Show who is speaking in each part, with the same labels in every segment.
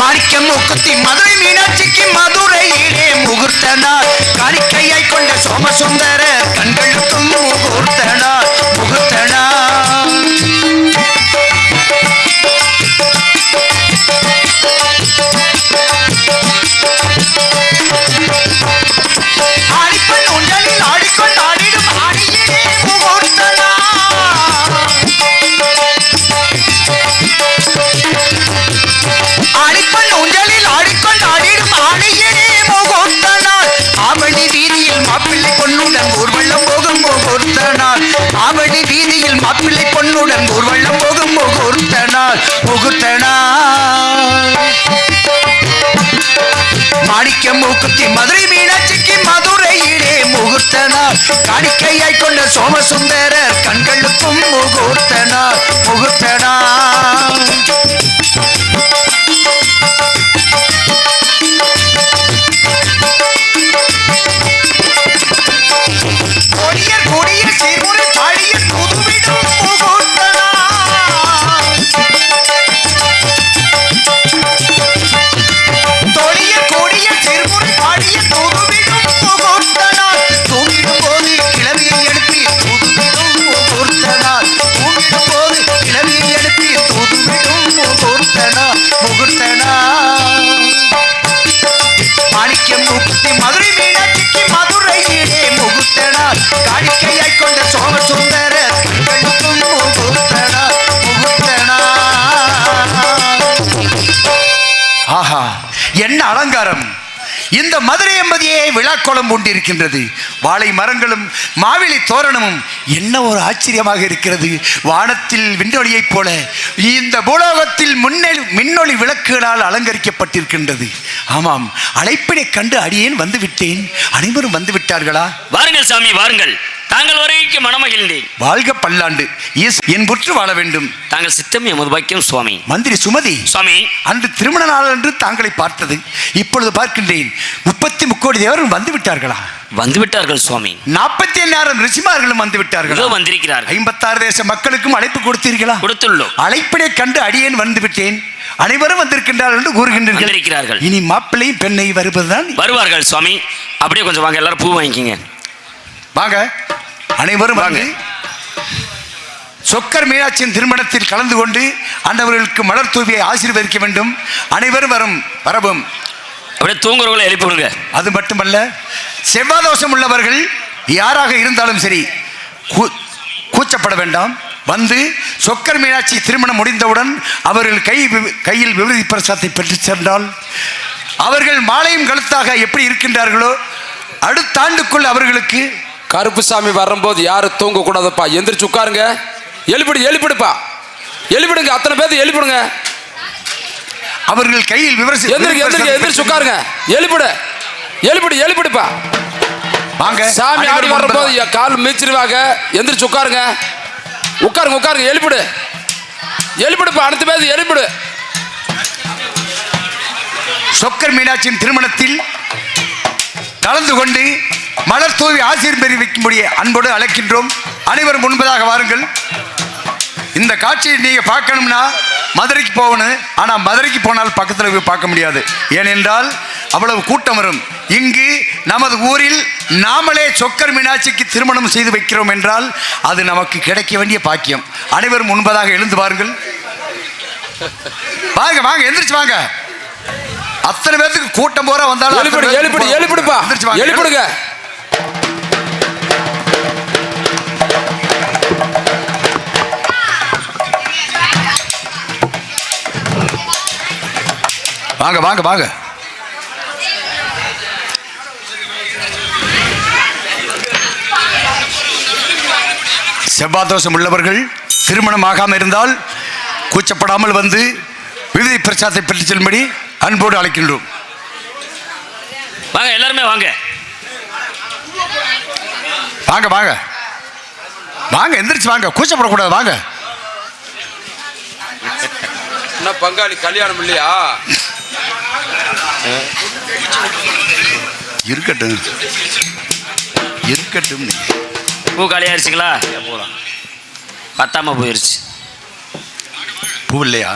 Speaker 1: மாணிக்கம் மூக்குத்தி மதுரை மீனாட்சிக்கு மதுரையிலே முகூர்த்த நாள் காணிக்கையை கொண்ட சோமசுந்தர கண்களுக்கும் முகூர்த்த நாள் முகூர்த்த நாள் காணிக்க மூக்குத்தி மதுரை மீனாட்சிக்கு மதுரையிலே முகூர்த்த நாள் காணிக்கையாய் கொண்ட சோமசுந்தரர் கண்களுக்கும் முகூர்த்த நாள் முகூர்த்த நாள் அலங்காரம். இந்த மதுரை என்பதையே விழாக்கோலம் கொண்டிருக்கின்றது வாழை மரங்களும் மாவிலை தோரணமும் என்ன ஒரு ஆச்சரியமாக இருக்கிறது. வானத்தில் விண்ணொளியைப் போல இந்த பூலோகத்தில் முன்னெல் மின்னொளி விளக்குகளால் அலங்கரிக்கப்பட்டிருக்கின்றது. ஆமாம் அழைப்பினை கண்டு அடியேன் வந்துவிட்டேன். அனைவரும் வந்து விட்டார்களா?
Speaker 2: வாருங்கள் சாமி வாருங்கள். தாங்கள் வரைக்கும் மனமகிழ்ந்தேன்
Speaker 1: வாழ்க பல்லாண்டு. என் புற்று வாழ வேண்டும்.
Speaker 2: தாங்கள் சித்தம் எமது பாக்கியம் சுவாமி.
Speaker 1: மந்திரி சுமதி
Speaker 2: சுவாமி.
Speaker 1: அன்று திருமண நாள் அன்று தாங்களை பார்த்தது. இப்பொழுது பார்க்கின்றேன். முப்பத்தி முக்கோடி தேவரும் வந்து விட்டார்களா
Speaker 2: வந்து விட்டார்கள் சுவாமி.
Speaker 1: நாற்பத்தி எண்ணாயிரம் ரிஷிமார்களும் வந்து விட்டார்கள்
Speaker 2: வந்திருக்கிறார்கள்.
Speaker 1: ஐம்பத்தாறு தேச மக்களுக்கும் அழைப்பு கொடுத்தீர்களா?
Speaker 2: கொடுத்துள்ளோம்.
Speaker 1: அழைப்பினை கண்டு அடியேன் வந்து விட்டேன் அனைவரும் வந்திருக்கின்றார்கள் என்று கூறுகின்றீர்கள். இனி மாப்பிள்ளையும் பெண்ணை வருவதுதான்.
Speaker 2: வருவார்கள் சுவாமி. அப்படியே கொஞ்சம் வாங்க எல்லாரும் பூ வாங்கிக்கிங்க.
Speaker 1: வாங்க. அனைவரும் வாங்க. சொக்கர் மீனாட்சியின் திருமணத்தில் கலந்து கொண்டு ஆண்டவர்களுக்கு மலர் தூவியை ஆசீர்வதிக்க வேண்டும். அனைவரும் வரும் வரவும்.
Speaker 2: அப்படியே தூங்குறவங்களை எழுப்பி விடுங்க.
Speaker 1: அது மட்டுமல்ல செவ்வாதோஷம் உள்ளவர்கள் யாராக இருந்தாலும் சரி கூச்சப்பட வேண்டாம். வந்து சொக்கர் மீனாட்சி திருமணம் முடிந்தவுடன் அவர்கள் கை கையில் விபதி பிரசாத்தை பெற்று சென்றால் அவர்கள் மாலையும் கழுத்தாக எப்படி இருக்கின்றார்களோ அடுத்த ஆண்டுக்குள் அவர்களுக்கு
Speaker 3: கருப்புசாமி வரும்போது யாரும் தூங்க கூடாதுப்பா எந்திரிச்சு உட்காருங்க. எழுப்பிடு எழுப்பிடுப்பா. எழுப்பிடுங்க அத்தனை பேர்த்து எழுப்பிடுங்க.
Speaker 1: அவர்கள் கையில் விவரசி
Speaker 3: எந்திரிங்க எந்திரிங்க எந்திரிச்சு உட்காருங்க. எழுப்பிடு. எழுப்பிடு எழுப்பிடுப்பா.
Speaker 1: வாங்க
Speaker 3: சாமி ஆடி வரும்போது கால் மீச்சிருவாங்க எந்திரிச்சு உட்காருங்க. உட்காருங்க உட்காருங்க எழுப்பிடு. எழுப்பிடுப்பா அடுத்த பேர் எழுப்பிடு.
Speaker 1: சொக்கர் மீனாட்சியின் திருமணத்தில் கலந்து கொண்டு மலர் தூவி ஆசீர்வதி வைக்கும்படி அன்போடு அழைக்கின்றோம். அனைவரும் முன்பதாக வாருங்கள். இந்த காட்சியை நீங்க பார்க்கணும்னா மதுரைக்கு போகணும். ஆனா மதுரைக்கு போனால் பக்கத்தில் போய் பார்க்க முடியாது. ஏனென்றால் அவ்வளவு கூட்டம் வரும். இங்கு நமது ஊரில் நாமளே சொக்கர் மீனாட்சிக்கு திருமணம் செய்து வைக்கிறோம் என்றால் அது நமக்கு கிடைக்க வேண்டிய பாக்கியம். அனைவரும் முன்பதாக எழுந்து பாருங்கள் வாங்க வாங்க எந்திரிச்சு வாங்க. அத்தனை பேர்த்துக்கு கூட்டம் போற வந்தாலும் அத்தனை வாங்க. வாங்க வாங்க. செவ்வாதோஷம் உள்ளவர்கள் திருமணம் ஆகாமல் இருந்தால் கூச்சப்படாமல் வந்து விவிதை பிரசாதத்தை பெற்று செல்லும்படி அன்போடு அழைக்கின்றோம்.
Speaker 2: வாங்க எல்லாருமே வாங்க.
Speaker 1: வாங்க வாங்க. வாங்க எந்திரிச்சு வாங்க. கூச்சப்படக்கூடாது வாங்க.
Speaker 3: என்ன பங்காளி கல்யாணம் இல்லையா?
Speaker 1: இருக்கட்டும். இருக்கட்டும்.
Speaker 2: பூ காலியாயிருச்சுங்களா போகலாம் பத்தாம போயிருச்சு.
Speaker 1: பூ இல்லையா?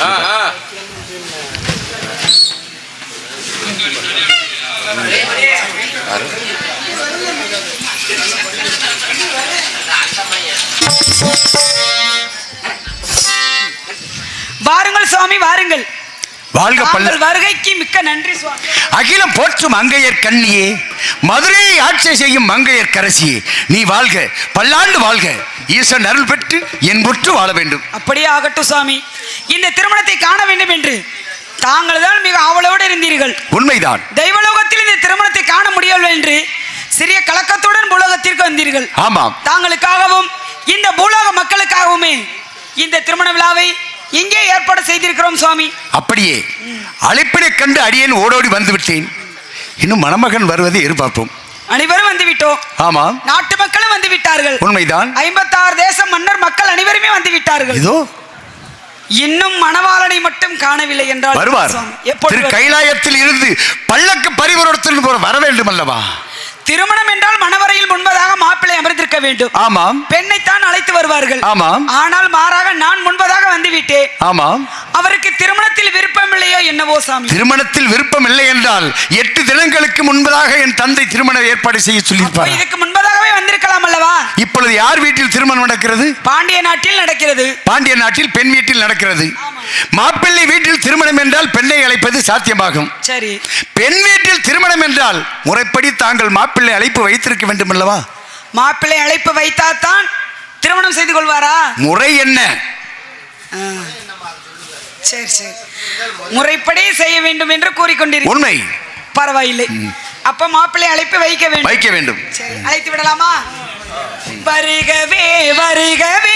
Speaker 3: ஆ, ஆ.
Speaker 4: வாருங்கள் சுவாமி வாருங்கள்.
Speaker 1: வாழ்க பல்ல
Speaker 4: வருகைக்கு மிக்க நன்றி சுவாமி.
Speaker 1: அகிலம் போற்றும் மங்கையர் கண்ணியே மதுரையை ஆட்சி செய்யும் மங்கையர் கரசியே நீ வாழ்க பல்லாண்டு வாழ்க. ஈசன் அருள் பெற்று என் முற்று வாழ வேண்டும்.
Speaker 4: அப்படியே ஆகட்டும் சுவாமி. இந்த திருமணத்தை காண வேண்டும் என்று தாங்கள் தான் மிக ஆவலோடு இருந்தீர்கள்.
Speaker 1: உண்மைதான்.
Speaker 4: தெய்வலோகத்தில் இந்த திருமணத்தை காண முடியவில்லை என்று சிறிய கலக்கத்துடன் பூலோகத்திற்கு வந்தீர்கள்.
Speaker 1: ஆமாம்.
Speaker 4: தாங்களுக்காகவும் இந்த பூலோக மக்களுக்காகவுமே இந்த திருமண விழாவை இங்கே ஏற்பாடு செய்திருக்கிறோம் சுவாமி.
Speaker 1: அப்படியே அழைப்பினை கண்டு அடியேன் ஓடோடி வந்து விட்டேன் இன்னும் மணமகன் வருவதை எதிர்பார்ப்போம்.
Speaker 4: அனைவரும் வந்து விட்டோம்
Speaker 1: ஆமாம்
Speaker 4: நாட்டு மக்களும் வந்து விட்டார்கள்
Speaker 1: உண்மைதான்.
Speaker 4: ஐம்பத்தாறு தேசம் மன்னர் மக்கள் அனைவருமே வந்து விட்டார்கள்
Speaker 1: இதோ.
Speaker 4: இன்னும் மணவாளனை மட்டும் காணவில்லை என்றால்
Speaker 1: வருவார். திரு கைலாயத்தில் இருந்து பல்லக்கு பரிவர்த்தனை வர வேண்டும் அல்லவா
Speaker 4: திருமணம் என்றால் மணவரையில் முன்பதாக மாப்பிள்ளை அமர்ந்திருக்க வேண்டும்.
Speaker 1: ஆமாம்.
Speaker 4: பெண்ணைத்தான் அழைத்து வருவார்கள்.
Speaker 1: ஆமாம்.
Speaker 4: ஆனால் மாறாக நான் முன்பதாக வந்து விட்டேன்
Speaker 1: ஆமாம்.
Speaker 4: அவருக்கு திருமணத்தில் விருப்பம் இல்லையோ என்னவோ சாமி.
Speaker 1: திருமணத்தில் விருப்பம் இல்லை என்றால் எட்டு தினங்களுக்கு முன்பதாக என் தந்தை திருமண ஏற்பாடு செய்ய சொல்லியிருப்பார்.
Speaker 4: இதுக்கு வந்திருக்கலாம் அல்லவா
Speaker 1: இப்பொழுது யார் வீட்டில் திருமணம் நடக்கிறது?
Speaker 4: பாண்டிய நாட்டில் நடக்கிறது.
Speaker 1: பாண்டிய நாட்டில் பெண் வீட்டில் நடக்கிறது. மாப்பிள்ளை வீட்டில் திருமணம் என்றால் பெண்ணை அழைப்பது சாத்தியமாகும்.
Speaker 4: சரி.
Speaker 1: பெண் வீட்டில் திருமணம் என்றால் முறைப்படி தாங்கள் மாப்பிள்ளை அழைப்பு வைத்திருக்க வேண்டும் அல்லவா?
Speaker 4: மாப்பிள்ளை அழைப்பு வைத்தாத்தான் திருமணம் செய்து கொள்வாரா?
Speaker 1: முறை என்ன.
Speaker 4: சரி சரி. முறைப்படி செய்ய வேண்டும் என்று கூறிக்கொண்டிருக்க
Speaker 1: உண்மை.
Speaker 4: பரவாயில்லை. அப்ப மாப்பிள்ளை அழைப்பு வைக்க வேண்டும்.
Speaker 1: வைக்க வேண்டும்.
Speaker 4: சரி அழைத்து விடலாமா? வருகவே வருகவே.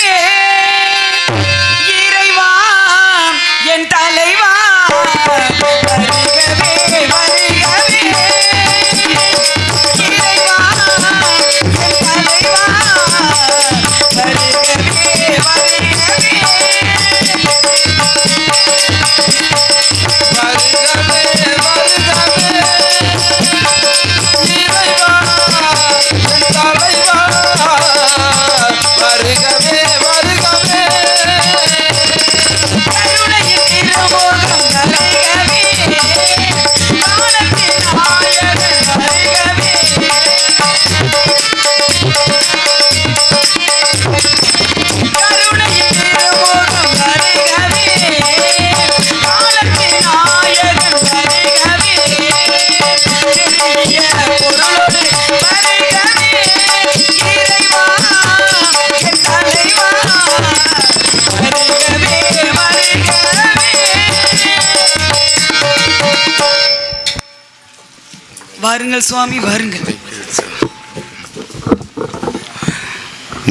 Speaker 4: வாருங்கள் சுவாமி வாருங்கள்.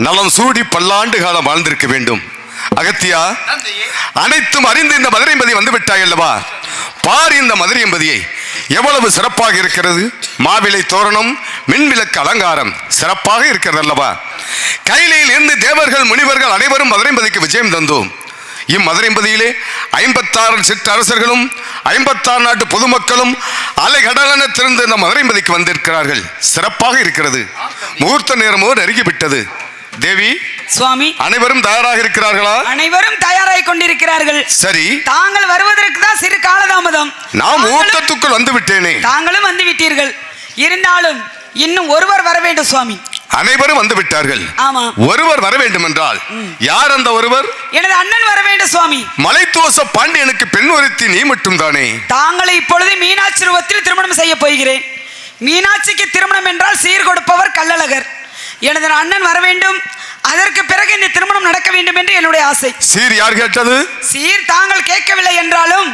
Speaker 5: நலம் சூடி பல்லாண்டு காலம் வாழ்ந்திருக்க வேண்டும். அகத்தியா அனைத்தும் அறிந்து இந்த மதுரைம்பதி வந்து விட்டாய் அல்லவா? பார் இந்த மதுரைம்பதியை எவ்வளவு சிறப்பாக இருக்கிறது? மாவிலை தோரணம் மின்விளக்கு அலங்காரம். சிறப்பாக இருக்கிறது அல்லவா? கைலையில் இருந்து தேவர்கள் முனிவர்கள் அனைவரும் மதுரைம்பதிக்கு விஜயம் தந்தோம். இம்மதுரைம்பதியிலே ஐம்பத்தாறு சிற்றரசர்களும் ஐம்பத்தாறு நாட்டு பொதுமக்களும் அலைகடலென திறந்து இந்த மதுரைம்பதிக்கு வந்திருக்கிறார்கள். சிறப்பாக இருக்கிறது. முகூர்த்த நேரமோ நெருங்கிவிட்டது. தேவி
Speaker 4: சுவாமி
Speaker 5: அனைவரும் தயாராக இருக்கிறார்களா?
Speaker 4: அனைவரும் தயாராகிக் கொண்டிருக்கிறார்கள்.
Speaker 5: சரி.
Speaker 4: தாங்கள் வருவதற்கு தான் சிறு காலதாமதம்.
Speaker 5: நான் முகூர்த்தத்துக்குள் வந்து விட்டேனே
Speaker 4: தாங்களும் வந்து விட்டீர்கள் இருந்தாலும் இன்னும் ஒருவர் வர வேண்டும் சுவாமி.
Speaker 5: அனைவரும் வந்து விட்டார்கள். ஒருவர் வர வேண்டும் என்றால் யார் அந்த ஒருவர்?
Speaker 4: எனது அண்ணன் வர வேண்டும் சுவாமி.
Speaker 5: மலைத்துவச பாண்டியனுக்கு பெண் ஒருத்தி நீ மட்டும் தானே
Speaker 4: தாங்களை இப்பொழுது மீனாட்சி ரூபத்தில் திருமணம் செய்ய போகிறேன். மீனாட்சிக்கு திருமணம் என்றால் சீர் கொடுப்பவர் கள்ளழகர். எனது அண்ணன் வர வேண்டும். அதற்கு பிறகு இந்த திருமணம் நடக்க வேண்டும் என்று என்னுடைய ஆசை.
Speaker 5: சீர் யார் கேட்டது?
Speaker 4: சீர் தாங்கள் கேட்கவில்லை என்றாலும்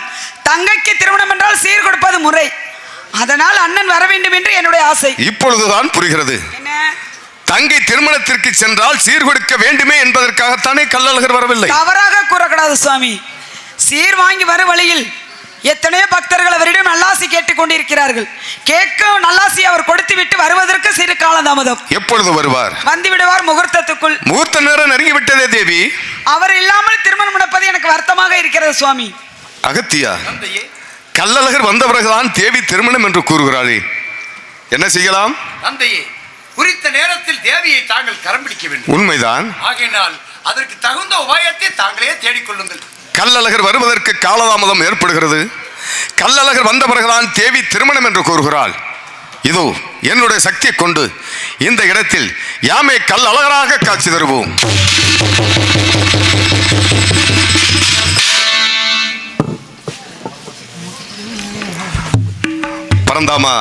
Speaker 4: தங்கைக்கு திருமணம் என்றால் சீர் கொடுப்பது முறை. அதனால் அண்ணன் வர வேண்டும் என்று என்னுடைய ஆசை.
Speaker 5: இப்பொழுதுதான் புரிகிறது.
Speaker 4: என்ன?
Speaker 5: தங்கை திருமணத்திற்கு சென்றால் சீர் கொடுக்க வேண்டுமே என்பதற்காகத்தானே கள்ளழகர் வரவில்லை.
Speaker 4: தவறாக கூறக்கூடாது சுவாமி. சீர் வாங்கி வரும் வழியில் எத்தனையோ பக்தர்கள் அவரிடம் நல்லாசி கேட்டுக் கொண்டிருக்கிறார்கள். கேட்கும் நல்லாசி அவர் கொடுத்து விட்டு வருவதற்கு சிறு காலதாமதம்
Speaker 5: எப்பொழுது வருவார்?
Speaker 4: வந்து விடுவார் முகூர்த்தத்துக்குள்.
Speaker 5: முகூர்த்த நேரம் நெருங்கி விட்டதே தேவி?
Speaker 4: அவர் இல்லாமல் திருமணம் நடப்பது எனக்கு வருத்தமாக இருக்கிறது சுவாமி.
Speaker 5: அகத்தியா கள்ளழகர் வந்த பிறகுதான் தேவி திருமணம் என்று கூறுகிறாளே. என்ன செய்யலாம்?
Speaker 1: தந்தையே குறித்த நேரத்தில் தேவியை தாங்கள் கரம் பிடிக்க வேண்டும்.
Speaker 5: உண்மைதான்.
Speaker 1: ஆகையினால் அதற்கு தகுந்த உபாயத்தை தாங்களே தேடிக்கொள்ளுங்கள்.
Speaker 5: கல்லழகர் வருவதற்கு காலதாமதம் ஏற்படுகிறது. கல்லழகர் வந்த பிறகுதான் தேவி திருமணம் என்று கூறுகிறாள். இதோ என்னுடைய சக்தியை கொண்டு இந்த இடத்தில் யாமே கல் அழகராக காட்சி தருவோம். பரந்தாமா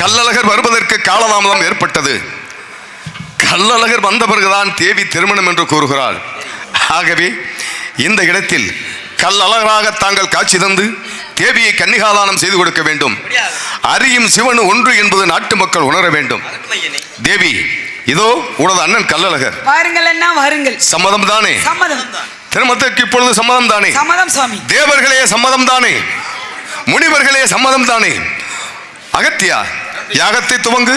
Speaker 5: கல்லழகர் வருவதற்கு காலதாமதம் ஏற்பட்டது. கல்லழகர் வந்த பிறகுதான் தேவி திருமணம் என்று கூறுகிறாள். ஆகவே இந்த இடத்தில் கல்லழகராக தாங்கள் காட்சி தந்து தேவியை கன்னிகாதானம் செய்து கொடுக்க வேண்டும். அறியும் சிவன் ஒன்று என்பது நாட்டு மக்கள் உணர வேண்டும். தேவி இதோ உனது அண்ணன் கல்லழகர்.
Speaker 4: வாருங்கள் அண்ணா வாருங்கள்.
Speaker 5: சம்மதம் தானே?
Speaker 4: சம்மதம்.
Speaker 5: திருமணத்திற்கு இப்பொழுது சம்மதம் தானே?
Speaker 4: சம்மதம் சுவாமி.
Speaker 5: தேவர்களே சம்மதம் தானே? முனிவர்களே சம்மதம் தானே? அகத்தியா யாகத்தை துவங்கு.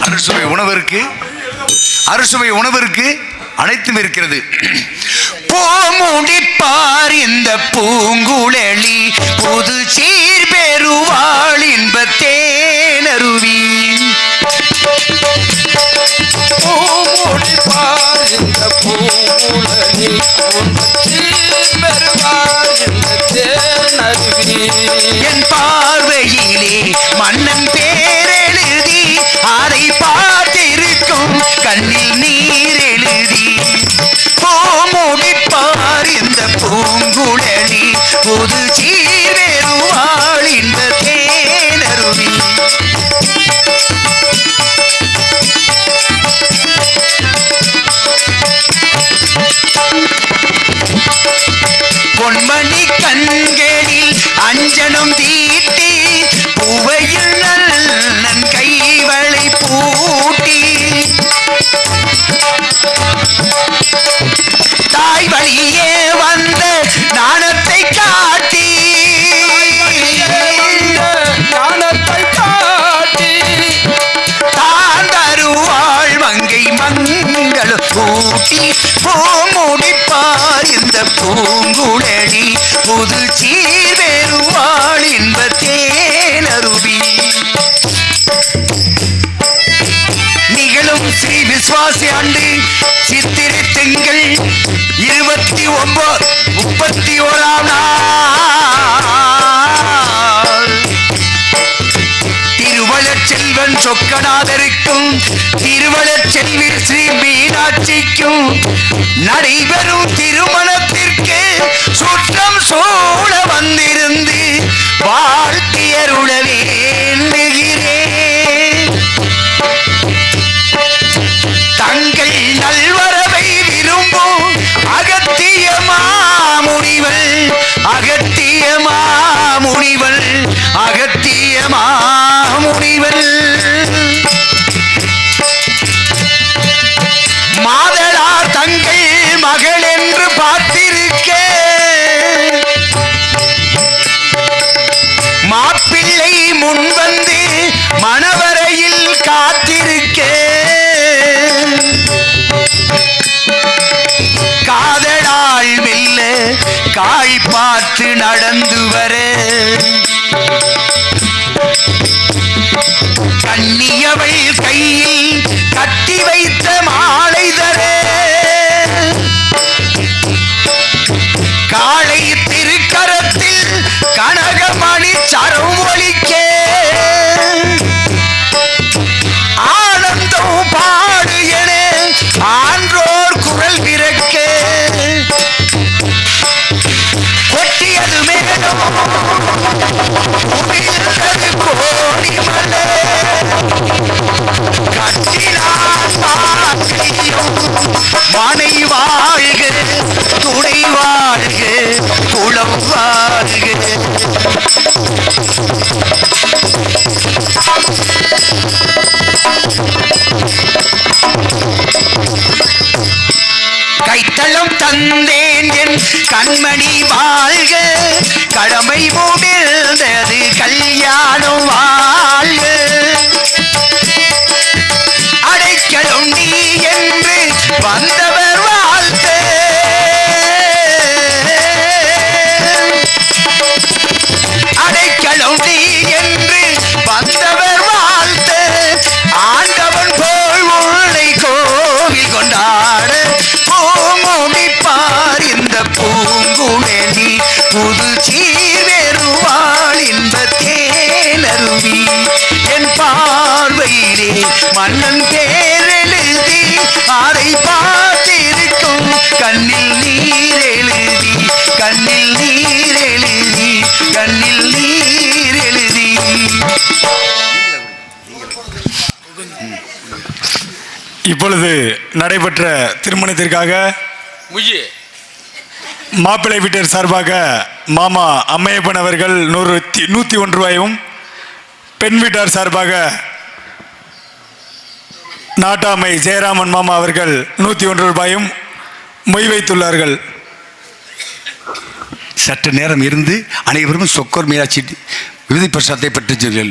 Speaker 1: அறுசுவை உணவிற்கு அறுசுவை உணவிற்கு அனைத்தும் இருக்கிறது. போமுடிப்பார் இந்த பூங்குழலி புது சீர் பெறுவாள் இன்பத்தேனருவி
Speaker 3: பூமுடிப்பார் இந்த பூ உந்தத்தில்
Speaker 1: பொன்மணி கண்களில் அஞ்சனம் தீ பூமுடிப்பார் இந்த பூங்குழலி புது சீர்வேறுவாள் இன்ப தேனருவி நிகழும் ஸ்ரீ விஸ்வாசி ஆண்டு சித்திரை திங்கள் இருபத்தி ஒன்பது முப்பத்தி ஓராம் நாள். செல்வன் சொக்கநாதருக்கும் திருவளச் செல்வி ஸ்ரீ மீனாட்சிக்கும் நடைபெறும் திருமணத்திற்கு சுற்றம் சூழ வந்திருந்து வாழ்த்தியருள வேண்டுகிறேன். தங்கள் காய் பார்த்து நடந்து வர. கண்ணியவள் கையில் கட்டி வைத்த மாலை தர. காளை திருக்கரத்தில் கனகமணி சரம் ஒலிக்க. ஆனந்தம் பாடு என ஆன்றோர் குரல் பிறக்க என் கண்மணி வாழ்க. கடமை முடிந்தது கல்யாணம் வாழ்க.
Speaker 6: இப்பொழுது நடைபெற்ற திருமணத்திற்காக மாப்பிள்ளை வீட்டர் சார்பாக மாமா அம்மையப்பன் அவர்கள் நூறு நூற்றி ஒன்று ரூபாயும் பெண் வீட்டார் சார்பாக நாட்டாமை ஜெயராமன் மாமா அவர்கள் நூற்றி ஒன்று ரூபாயும் மொய் வைத்துள்ளார்கள்.
Speaker 1: சற்று நேரம் இருந்து அனைவரும் சொக்கர் மீனாட்சி விதி பிரசாத்தை பெற்று சொல்கள்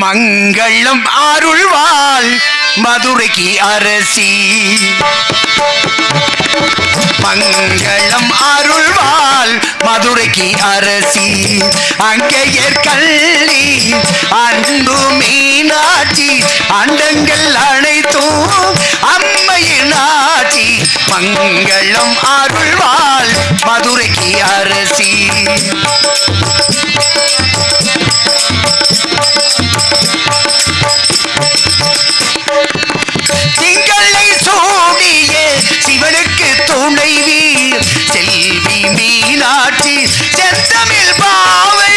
Speaker 1: மங்களம் அருள்வாள் மதுரைக்கு அரசி. மங்களம் அருள்வாள் மதுரைக்கு அரசி. அங்கையர் கள்ளி அன்பு மீனாட்சி அண்டங்கள் அனைத்தும் அம்மையின் ஆட்சி. மங்களம் அருள்வாள் மதுரைக்கு அரசி. மீனாட்சி செத்தமிழ் பாவை